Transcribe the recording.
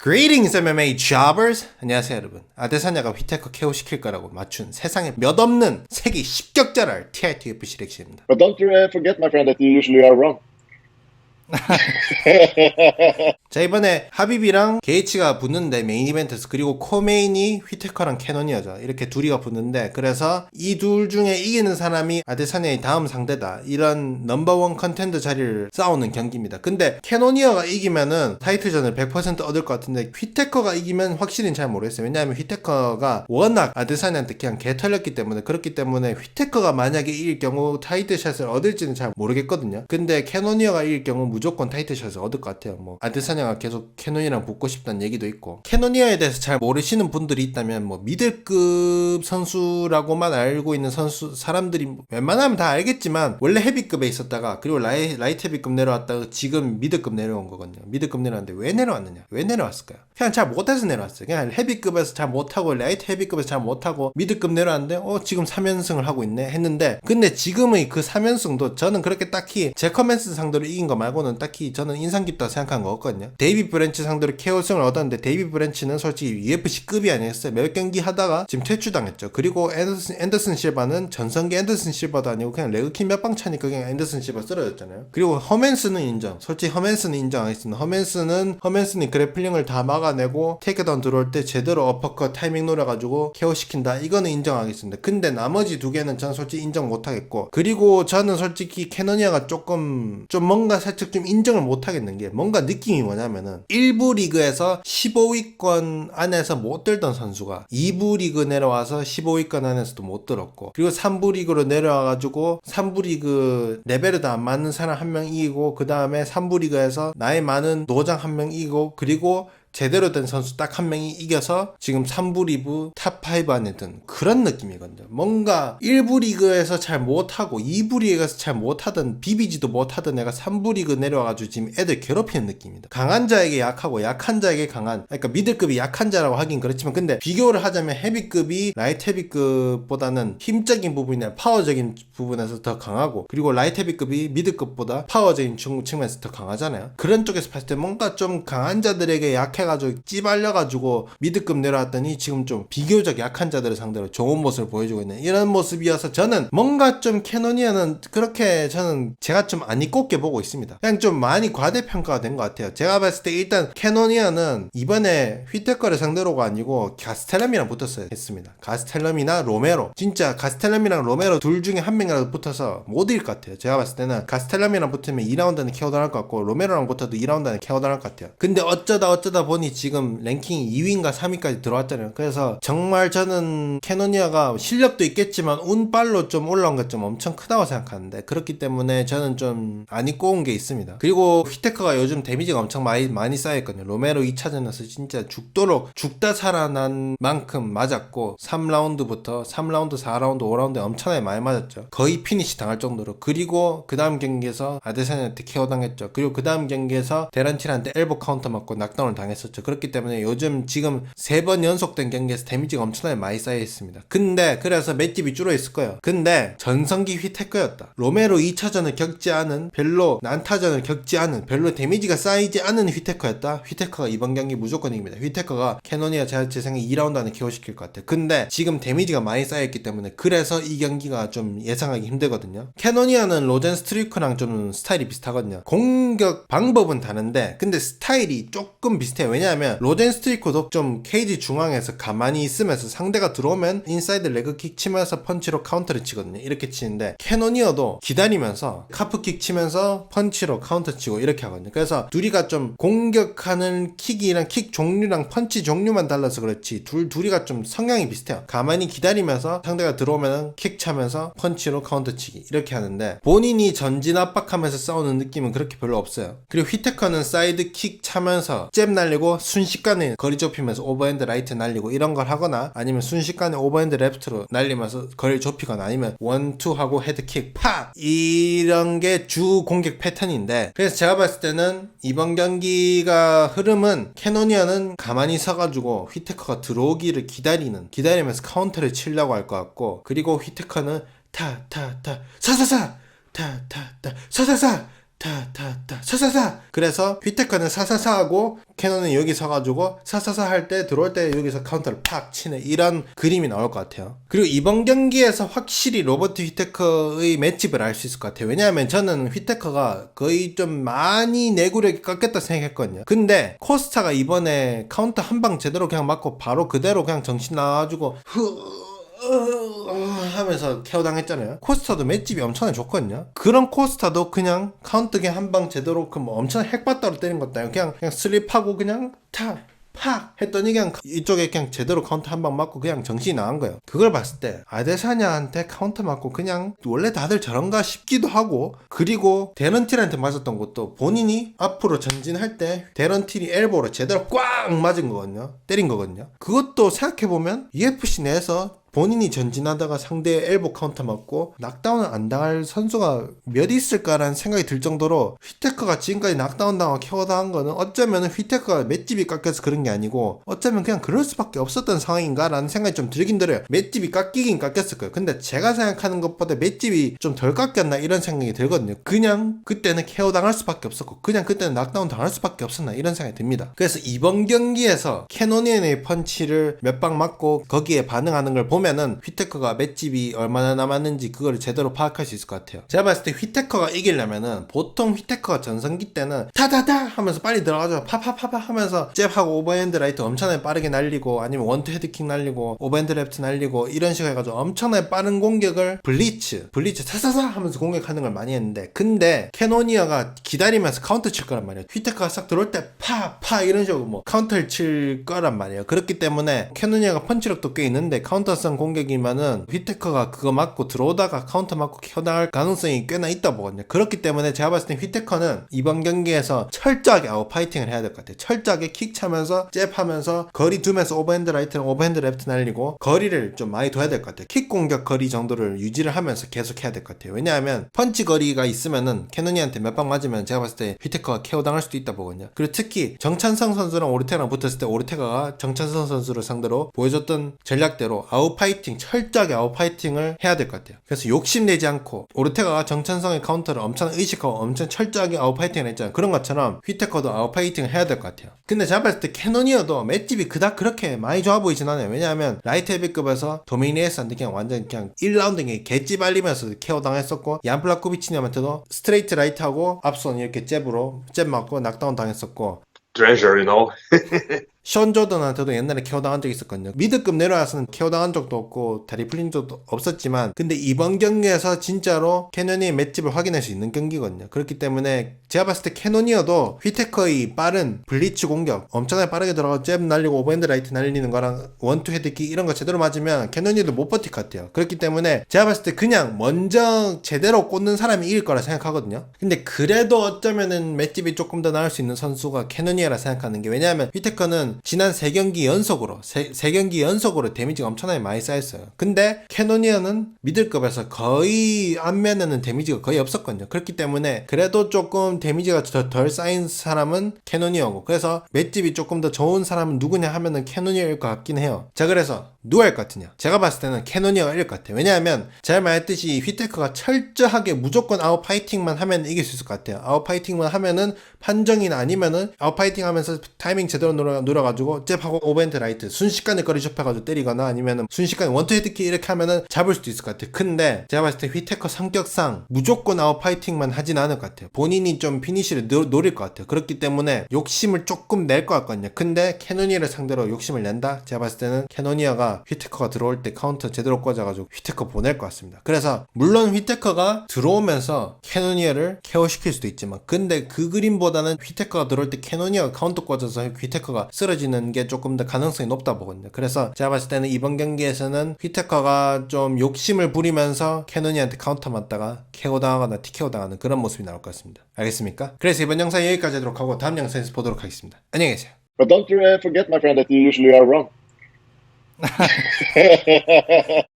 Greetings MMA jobbers! 안녕하세요 여러분 아데사냐가 휘테커 KO 시킬 거라고 맞춘 세상에 몇 없는 세계 10격자랄 TITF 시렉시입니다 But don't uh, forget, my friend, that you usually are wrong. 자 이번에 하비비랑 게이츠가 붙는데 메인 이벤트에서 그리고 코메인이 휘테커랑 캐논이어죠 이렇게 둘이가 붙는데 그래서 이 둘 중에 이기는 사람이 아데사냐의 다음 상대다. 이런 넘버원 컨텐더 자리를 싸우는 경기입니다. 근데 캐논이어가 이기면은 타이틀전을 100% 얻을 것 같은데 휘테커가 이기면 확실히 잘 모르겠어요. 왜냐하면 휘테커가 워낙 아데사냐한테 그냥 개 털렸기 때문에 그렇기 때문에 휘테커가 만약에 이길 경우 타이틀샷을 얻을지는 잘 모르겠거든요. 근데 캐논이어가 이길 경우 무조건 타이틀샷을 얻을 것 같아요. 뭐 아데사냐가 계속 캐논이랑 붙고 싶다는 얘기도 있고 캐논이어에 대해서 잘 모르시는 분들이 있다면 뭐 미들급 선수라고만 알고 있는 선수 사람들이 웬만하면 다 알겠지만 원래 헤비급에 있었다가 그리고 라이, 라이트 헤비급 내려왔다가 지금 미드급 내려온 거거든요. 미드급 내려왔는데 왜 내려왔느냐? 왜 내려왔을까요? 그냥 잘 못해서 내려왔어요. 그냥 헤비급에서 잘 못하고 라이트 헤비급에서 잘 못하고 미드급 내려왔는데 어 지금 3연승을 하고 있네 했는데 근데 지금의 그 3연승도 저는 그렇게 딱히 제커맨스 상대로 이긴 거 말고는 딱히 저는 인상 깊다고 생각한 거 없거든요. 데이비 브랜치 상대로 KO승을 얻었는데 데이비 브랜치는 솔직히 UFC급이 아니었어요. 몇 경기 하다가 지금 퇴출당했죠. 그리고 앤더슨, 앤더슨 실바는 전성기 앤더슨 실바도 아니고 그냥 레그킥 몇 방 차니까 그냥 앤더슨 실바 쓰러졌잖아요. 그리고 허맨스는 인정. 솔직히 허맨스는 인정하겠습니다. 허맨스는 허맨스는 그래플링을 다 막아내고 테이크다운 들어올 때 제대로 어퍼컷 타이밍 노려가지고 KO 시킨다. 이거는 인정하겠습니다. 근데 나머지 두 개는 저는 솔직히 인정 못하겠고 그리고 저는 솔직히 캐노니아가 조금 좀 뭔가 살짝 좀 인정을 못 하겠는 게 뭔가 느낌이 뭐냐면은 1부 리그에서 15위권 안에서 못 들던 선수가 2부 리그 내려와서 15위권 안에서도 못 들었고 그리고 3부 리그로 내려와가지고 3부 리그 레벨에도 안 맞는 사람 한 명 이기고 그 다음에 3부 리그에서 나이 많은 노장 한 명 이기고 그리고 제대로 된 선수 딱 한 명이 이겨서 지금 3부 리브 탑5 안에 든 그런 느낌이거든요. 뭔가 1부 리그에서 잘 못하고 2부 리그에서 잘 못하던 비비지도 못하던 애가 3부 리그 내려와가지고 지금 애들 괴롭히는 느낌입니다. 강한 자에게 약하고 약한 자에게 강한 그러니까 미들급이 약한 자라고 하긴 그렇지만 근데 비교를 하자면 헤비급이 라이트 헤비급보다는 힘적인 부분이나 파워적인 부분에서 더 강하고 그리고 라이트 헤비급이 미드급보다 파워적인 측면에서 더 강하잖아요. 그런 쪽에서 봤을 때 뭔가 좀 강한 자들에게 약해 가지고 찌발려가지고 미드급 내려왔더니 지금 좀 비교적 약한 자들을 상대로 좋은 모습을 보여주고 있는 이런 모습이어서 저는 뭔가 좀 캐노니아는 그렇게 저는 제가 좀 안 이꼽게 보고 있습니다. 그냥 좀 많이 과대평가가 된 것 같아요. 제가 봤을 때 일단 캐노니아는 이번에 휘테커를 상대로가 아니고 가스텔럼이랑 붙었어야 했습니다. 가스텔럼이나 로메로 진짜 가스텔럼이랑 로메로 둘 중에 한 명이라도 붙어서 못 이길 것 같아요. 제가 봤을 때는 가스텔럼이랑 붙으면 2라운드는 케어 당할 것 같고 로메로랑 붙어도 2라운드는 케어 당할 것 같아요. 근데 어쩌다 어쩌다 보니 지금 랭킹 2위인가 3위까지 들어왔잖아요. 그래서 정말 저는 캐노니아가 실력도 있겠지만 운빨로 좀 올라온 것 좀 엄청 크다고 생각하는데 그렇기 때문에 저는 좀 안 입고 온 게 있습니다. 그리고 휘테커가 요즘 데미지가 엄청 많이 많이 쌓였거든요. 로메로 2차전에서 진짜 죽도록 죽다 살아난 만큼 맞았고 3라운드부터 3라운드, 4라운드, 5라운드 엄청나게 많이 맞았죠. 거의 피니시 당할 정도로. 그리고 그 다음 경기에서 아데사냐한테 케어 당했죠. 그리고 그 다음 경기에서 데란티한테 엘보 카운터 맞고 낙다운을 당했 었죠. 그렇기 때문에 요즘 지금 세 번 연속된 경기에서 데미지가 엄청나게 많이 쌓여 있습니다. 근데 그래서 맷집이 줄어 있을 거예요. 근데 전성기 휘테커였다. 로메로 2차전을 겪지 않은 별로 난타전을 겪지 않은 별로 데미지가 쌓이지 않은 휘테커였다. 휘테커가 이번 경기 무조건 이깁니다. 휘테커가 캐노니아 제, 제 생각에 2라운드 안에 KO시킬 것 같아요. 근데 지금 데미지가 많이 쌓여있기 때문에 그래서 이 경기가 좀 예상하기 힘들거든요. 캐노니아는 로젠 스트리크랑 좀 스타일이 비슷하거든요. 공격 방법은 다른데 근데 스타일이 조금 비슷해요. 왜냐하면 로젠 스트리크도 좀 케이지 중앙에서 가만히 있으면서 상대가 들어오면 인사이드 레그킥 치면서 펀치로 카운터를 치거든요. 이렇게 치는데 캐노니어도 기다리면서 카프킥 치면서 펀치로 카운터 치고 이렇게 하거든요. 그래서 둘이가 좀 공격하는 킥이랑 킥 종류랑 펀치 종류만 달라서 그렇지 둘 둘이가 좀 성향이 비슷해요. 가만히 기다리면서 상대가 들어오면 킥 차면서 펀치로 카운터 치기 이렇게 하는데 본인이 전진 압박하면서 싸우는 느낌은 그렇게 별로 없어요. 그리고 휘테커는 사이드 킥 차면서 잽 날리고 순식간에 거리 좁히면서 오버핸드 라이트 날리고 이런 걸 하거나 아니면 순식간에 오버핸드 레프트로 날리면서 거리 좁히거나 아니면 원투 하고 헤드킥 파 이런 게 주 공격 패턴인데 그래서 제가 봤을 때는 이번 경기가 흐름은 캐노니아는 가만히 서가지고 휘테커가 들어오기를 기다리는 기다리면서 카운터를 치려고 할 것 같고 그리고 휘테커는 타 타 타 사사사 타 타 타 사사사 타타타 사사사. 그래서 휘테커는 사사사 하고 캐논은 여기 서가지고 사사사 할 때 들어올 때 여기서 카운터를 팍 치는 이런 그림이 나올 것 같아요. 그리고 이번 경기에서 확실히 로버트 휘테커의 맷집을 알 수 있을 것 같아요. 왜냐하면 저는 휘테커가 거의 좀 많이 내구력이 깎였다 생각했거든요. 근데 코스타가 이번에 카운터 한 방 제대로 그냥 맞고 바로 그대로 그냥 정신 나가지고 흐 어, 하면서 케어 당했잖아요. 코스타도 맷집이 엄청나게 좋거든요. 그런 코스타도 그냥 카운트 그냥 한방 제대로 그뭐 엄청 핵바다로 때린 것도 아니고 그냥 그냥 슬립하고 그냥 탁. 팍 했더니 그냥 이쪽에 그냥 제대로 카운터 한 방 맞고 그냥 정신이 나간 거예요. 그걸 봤을 때 아데사냐한테 카운터 맞고 그냥 원래 다들 저런가 싶기도 하고 그리고 데런틸한테 맞았던 것도 본인이 앞으로 전진할 때 데런틸이 엘보로 제대로 꽉 맞은 거거든요. 때린 거거든요. 그것도 생각해보면 UFC 내에서 본인이 전진하다가 상대의 엘보 카운터 맞고 낙다운을 안 당할 선수가 몇 있을까라는 생각이 들 정도로 휘테커가 지금까지 낙다운 당하고 케어 당한 거는 어쩌면 휘테커가 맷집이 깎여서 그런 게 아니고 어쩌면 그냥 그럴 수밖에 없었던 상황인가라는 생각이 좀 들긴 들어요. 맷집이 깎이긴 깎였을 거예요. 근데 제가 생각하는 것보다 맷집이 좀 덜 깎였나 이런 생각이 들거든요. 그냥 그때는 케어 당할 수밖에 없었고 그냥 그때는 낙다운 당할 수밖에 없었나 이런 생각이 듭니다. 그래서 이번 경기에서 캐노니언의 펀치를 몇 방 맞고 거기에 반응하는 걸 보면 은 휘테커가 맷집이 얼마나 남았는지 그걸 제대로 파악할 수 있을 것 같아요. 제가 봤을 때 휘테커가 이기려면은 보통 휘테커가 전성기 때는 타다다 하면서 빨리 들어가죠. 파파파파 하면서 잽하고 오버핸드 라이트 엄청나게 빠르게 날리고 아니면 원투 헤드킥 날리고 오버핸드 레프트 날리고 이런 식으로 해가지고 엄청나게 빠른 공격을 블리츠 블리츠 사사사 하면서 공격하는 걸 많이 했는데 근데 캐노니아가 기다리면서 카운터 칠 거란 말이에요. 휘테커가 싹 들어올 때 파 파 이런 식으로 뭐 카운터를 칠 거란 말이에요. 그렇기 때문에 캐노니아가 펀치력도 꽤 있는데 카운터 성 공격이면은 휘테커가 그거 맞고 들어오다가 카운터 맞고 켜나갈 가능성이 꽤나 있다 보거든요. 그렇기 때문에 제가 봤을 때 휘테커는 이번 경기에서 철저하게 아웃 파이팅을 해야 될 것 같아요. 철저하게 킥 차면서 잽하면서 거리 두면서 오버핸드 라이트랑 오버핸드 레프트 날리고 거리를 좀 많이 둬야 될 것 같아요. 킥 공격 거리 정도를 유지를 하면서 계속 해야 될 것 같아요. 왜냐하면 펀치 거리가 있으면은 캐노니한테 몇 방 맞으면 제가 봤을 때 휘테커가 케어 당할 수도 있다 보거든요. 그리고 특히 정찬성 선수랑 오르테가랑 붙었을 때 오르테가가 정찬성 선수를 상대로 보여줬던 전략대로 아웃 파이팅 철저하게 아웃 파이팅을 해야 될 것 같아요. 그래서 욕심내지 않고 오르테가가 정찬성의 카운터를 엄청 의식하고 엄청 철저하게 아웃 파이팅을 했잖아요. 그런 것처럼 휘테커도 아웃 파이팅을 해야 될 것 같아요. 근데 제가 봤을 때 캐노니어도 맷집이 그닥 그렇게 많이 좋아 보이진 않아요. 왜냐하면 라이트 헤비급에서 도미니에스한테 그냥 완전 그냥 1라운드 그냥 개찌 발리면서 케어 당했었고 얀플라코비치님한테도 스트레이트 라이트하고 앞손 이렇게 잽으로 잽 맞고 낙다운 당했었고 Treasure, you know. 션 조던한테도 옛날에 케어 당한 적이 있었거든요. 미드급 내려와서는 케어 당한 적도 없고 다리 풀린 적도 없었지만 근데 이번 경기에서 진짜로 캐논이 맷집을 확인할 수 있는 경기거든요. 그렇기 때문에 제가 봤을 때 캐논이어도 휘테커의 빠른 블리츠 공격 엄청나게 빠르게 들어가 잽 날리고 오버핸드 라이트 날리는 거랑 원투 헤드킥 이런 거 제대로 맞으면 캐논이도 못 버틸 것 같아요. 그렇기 때문에 제가 봤을 때 그냥 먼저 제대로 꽂는 사람이 이길 거라 생각하거든요. 근데 그래도 어쩌면은 맷집이 조금 더 나을 수 있는 선수가 캐논이라 생각하는 게 왜냐하면 휘테커는 지난 3경기 연속으로 세, 세 경기 연속으로 데미지가 엄청나게 많이 쌓였어요. 근데 캐노니아는 미들급에서 거의 안면에는 데미지가 거의 없었거든요. 그렇기 때문에 그래도 조금 데미지가 더 덜 쌓인 사람은 캐노니아고 그래서 맷집이 조금 더 좋은 사람은 누구냐 하면은 캐노니아일 것 같긴 해요. 자 그래서 누가 일 것 같으냐? 제가 봤을 때는 캐노니아가 일것 같아요. 왜냐하면 잘 말했듯이 휘테크가 철저하게 무조건 아웃 파이팅만 하면 이길 수 있을 것 같아요. 아웃 파이팅만 하면은 판정이나 아니면은 아웃 파이팅 하면서 타이밍 제대로 눌러, 눌러가 지고 잽하고 오벤트 라이트 순식간에 거리 좁혀가지고 때리거나 아니면은 순식간에 원투 헤드킥 이렇게 하면은 잡을 수도 있을 것 같아요. 근데 제가 봤을 때 휘테커 성격상 무조건 아웃 파이팅만 하진 않을 것 같아요. 본인이 좀 피니시를 노, 노릴 것 같아요. 그렇기 때문에 욕심을 조금 낼 것 같거든요. 근데 캐노니아를 상대로 욕심을 낸다? 제가 봤을 때는 캐노니아가 휘테커가 들어올 때 카운터 제대로 꽂아가지고 휘테커 보낼 것 같습니다. 그래서 물론 휘테커가 들어오면서 캐노니아를 케어시킬 수도 있지만 근데 그 그림보다는 휘테커가 들어올 때 캐노니아가 카운터 꽂아서 휘테커가 쓰러 지는 게 조금 더 가능성이 높다 보거든요. 그래서 제가 봤을 때는 이번 경기에서는 휘테커가 좀 욕심을 부리면서 캐노니아한테 카운터 맞다가 케어 당하거나 티케어 당하는 그런 모습이 나올 것 같습니다. 알겠습니까? 그래서 이번 영상 여기까지 하도록 하고 다음 영상에서 보도록 하겠습니다. 안녕히 계세요. But don't uh, forget, my friend, that you usually are wrong.